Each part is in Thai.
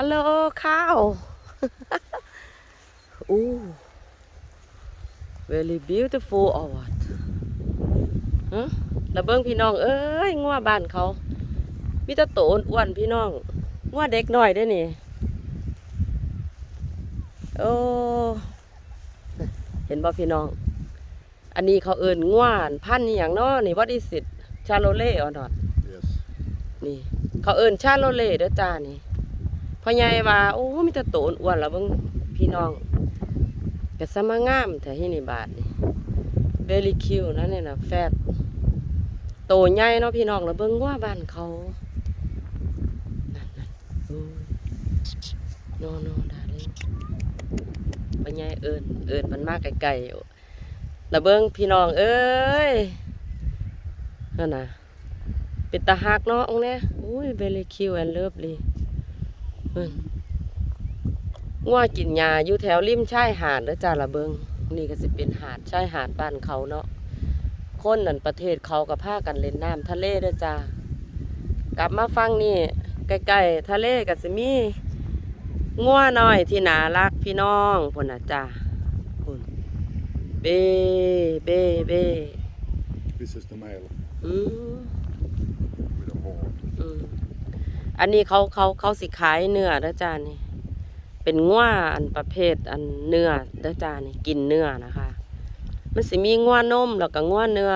ฮัลโหลข้าวอู้ very beautiful or what ฮะแล้วเบิ้งพี่น้อง เอ้ยงัวบ้านเขามีแตะโตอ้วนๆพี่น้องงัวเด็กหน่อยได้อนี่ โอ้ เห็นบ่พี่น้อง อันนี้เขาเอิ้นง่วนพันธุ์อหย่างเนาะนี่วัดอิสิตชาโลเล่ออนอด Yes. นี่ เขาเอิ้นชาโลเล่เด้อจ้านี่ พ่อใหญ่ว่าโอ้มีแต่โตนอ้วนแล้วเบิ่งพี่น้องก็สมางามแต่ที่นี่บาทนี่ very cute นเนี่ยนะแฟตโตใหญ่เนาะพี่น้องแล้วเบิ่งว่าบ้านเขานั่นนั่นโอ้ยโนโนดาเลยพ่อใหญ่เอิ้นเอิ้นมันมากไกลๆแล้วเบิ่งพี่น้องเอ้ยนั่นน่ะเป็นตาหักเนาะองเนี่ยอุ้ย very cute and lovely เบิ่ง งัวกินหญ้าอยู่แถวริมชายหาดเด้อจ้าละเบิงนี่ก็สิเป็นหาดชายหาดบ้านเขาเนาะคนนั่นประเทศเขาก็พากันเล่นน้ำทะเลเด้อจ้ากลับมาฟังนี่ใกล้ๆทะเลก็สิมีงัวน้อยที่น่ารักพี่น้องพุ่นน่ะจ้าพุ่นเบ้เบ้เบ้ This is the male อืม with a horn. อืม อันนี้เขาเขาเขาสิขายเนื้อเด้อจ้านี่ เป็นง่วอันประเภทอันเนื้อเด้อจ้านี่กินเนื้อนะคะ มันสิมีง่วนมแล้วก็ง่วเนื้อ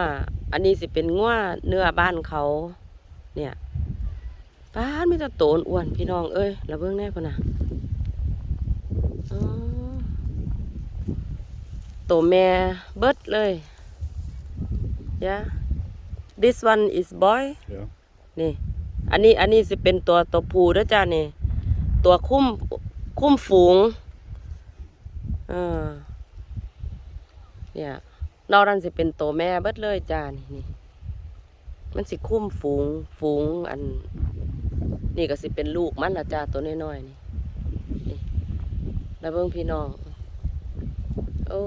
อันนี้สิเป็นง่วเนื้อบ้านเขา เนี่ยบ้านมีแต่โตนอ้วนพี่น้องเอ้ยแล้วเบิ่งแน่พุ่นน่ะอ๋อโตแม่เบิดเลยยะ this one is boy Yeah. นี่ อันนี้อันนี้สิเป็นตัวตัวผู้เด้อจ้านี่ ตัวคุ้มคุ้มฝูงเออเนี่ยนอกนั้นสิเป็นตัวแม่เบิดเลยจ้านี่นี่มันสิคุ้มฝูงฝูงอัน นี่ก็สิเป็นลูกมันละจ้าตัวน้อยๆนี่นี่แล้วเบิ่งพี่น้องโอ้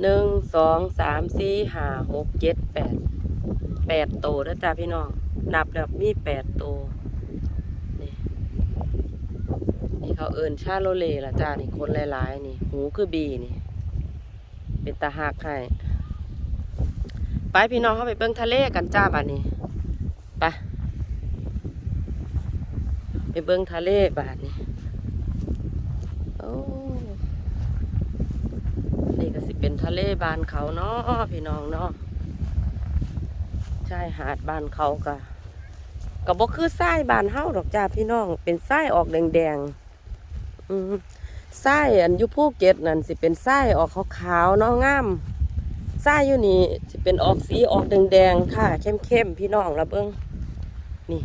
หนึ่งสองสามสี่ห้าหกเจ็ดแปด แปดโตวแล้วจ้าพี่น้อง นับแล้วมีแปดโตวนี่นี่เขาเอินชาโลเลละจ้านี่คนหลายๆ นี่ หูคือบีนี่ เป็นตาหักให้ไปพี่น้องเข้าไปเบิ่งทะเลกันจ้าบ้านนี้ไปไปเบิ่งทะเลบ้าดนี้โอ้นี่ก็สิเป็นทะเลบานเขาเนาะพี่น้องเนาะ ชายหาดบ้านเขาก็ก็บ่คือทรายบ้านเฮาดอกจ้าพี่น้อง เป็นทรายออกแดงๆอืมทรายอันอยู่ภูเก็ตนั่นสิเป็นทรายออกขาวๆเนาะงามทรายอยู่นี่สิเป็นออกสีออกแดงๆค่ะ เข้มๆพี่น้องละเบิ่งนี่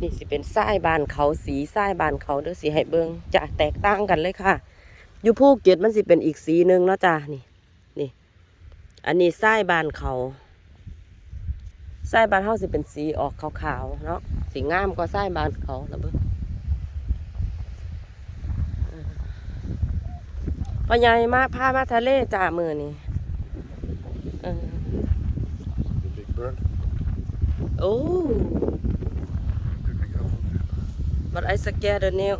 นี่สิเป็นทรายบานเขาสีทรายบานเขาเด้อสิให้เบิ่งจะแตกต่างกันเลยค่ะอยู่ภูเก็ตมันสิเป็นอีกสีหนึงเนาะจ้านี่ นี่ อันนี้ทรายบานเขา ไส้บานเฮาสิเป็นสีออกขาวๆเนาะสีงามกว่าไส้บานเขาละเบิ่งเออพ่อใหญ่มาพามาทะเลจ่ามือนี่เออ big bird. โอ้ You can go. บัดไอสแกเดอร์เนล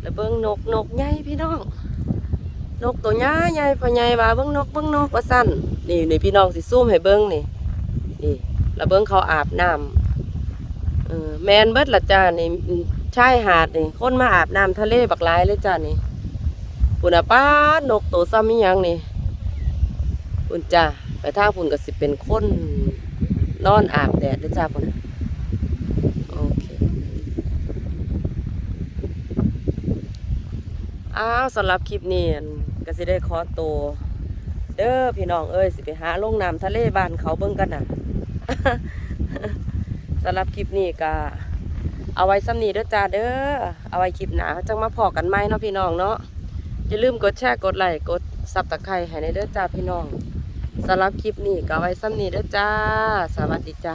แล้วเบิ่งนกนกใหญ่พี่น้อง นกตัวใหญ่ใหญ่พ่อใหญ่ว่าเบิ่งนกเบิ่งนกว่าสั่น นี่นี่พี่น้องสิซูมให้เบิ่งนี่ นี่แล้วเบิ่งเขาอาบน้ำเออแมนเบิดละจ้านี่ชายหาดนี่คนมาอาบน้ำทะเลบักหลายเลยจ้านี่ปุ่นะป้านกตัวซ้ำมีหยังนี่ปุ่นจ้าไปทางปุ่นก็สิเป็นคนนอนอาบแดดเลยจ้าปุ่นโอเคอ้าวสำหรับคลิปนี้ก็สิได้ขอตัว เด้อพี่น้องเอ้ยสิไปหาลงน้ำทะเลบ้านเขาเบิ่งกันน่ะสำหรับคลิปนี้ก็เอาไว้ซ้ำนี้เด้อจ้าเด้อเอาไว้คลิปหนาจังมาพอกันไหมเนาะพี่น้องเนาะอย่าลืมกดแชร์กดไลค์กดซับตะไคร้ให้ในเด้อจ้าพี่น้องสำหรับคลิปนี้ก็ไว้ซ้ำนี้เด้อจ้า สวัสดีจ้า